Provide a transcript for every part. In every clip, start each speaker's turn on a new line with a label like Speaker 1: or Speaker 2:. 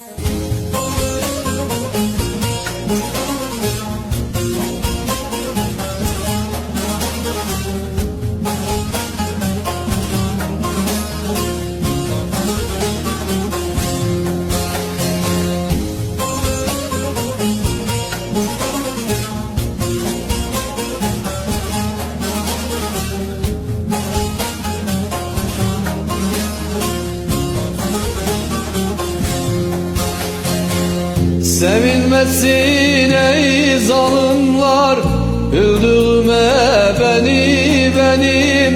Speaker 1: Müzik Sevilmesin ey zalimler Öldürme beni benim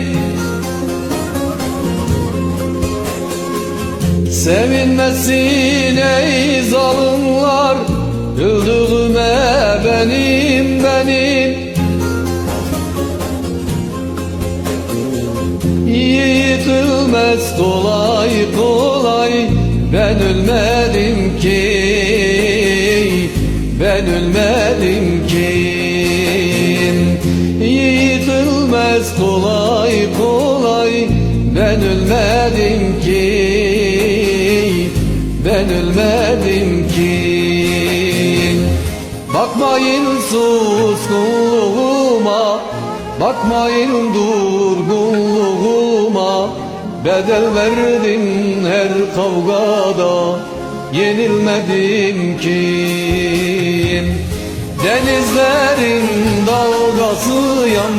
Speaker 1: Sevilmesin ey zalimler Öldürme benim benim Yiğitilmez kolay kolay Ben ölmedim ki Ben ölmedim ki. Yiğitilmez kolay kolay. Ben ölmedim ki. Ben ölmedim ki. Bakmayın suskunluğuma. Bakmayın durgunluğuma. Bedel verdim her kavgada Yenilmedim ki. Denizlerin dalgasıyam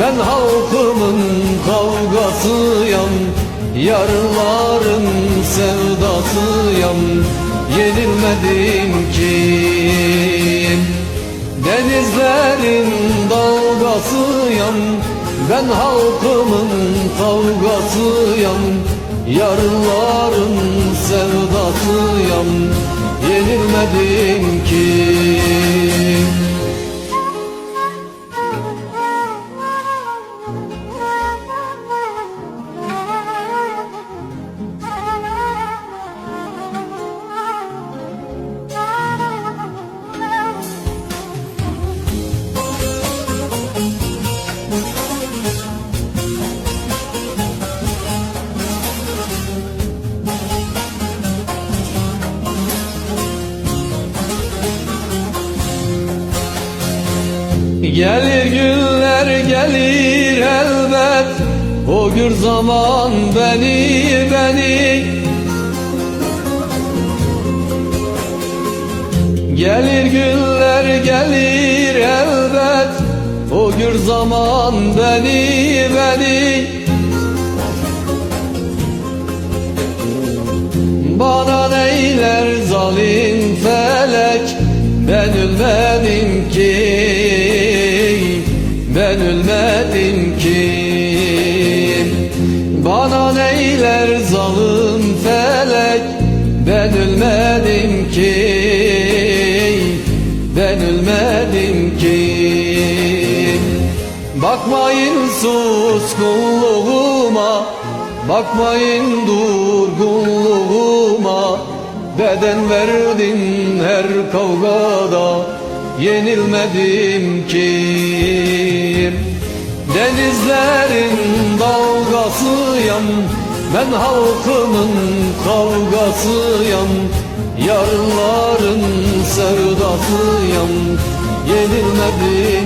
Speaker 1: Ben halkımın kavgasıyam Yarların sevdasıyam Yenilmedim ki. Denizlerin dalgasıyam Ben halkımın kavgasıyam Yarların sevdasıyam Yenilmedim ki Gelir günler gelir elbet O gür zaman beni beni. Gelir günler gelir elbet O gür zaman beni beni. Bana neyler zalim felek Ben ölmedim neyler zalim felek Ben ölmedim ki. Ben ölmedim ki. Bakmayın suskunluğuma Bakmayın durgunluğuma Beden verdim her kavgada Yenilmedim ki. Denizlerin dalgasıyam Ben halkımın kavgasıyam Yarınların sevdasıyam. Yenilmedim ki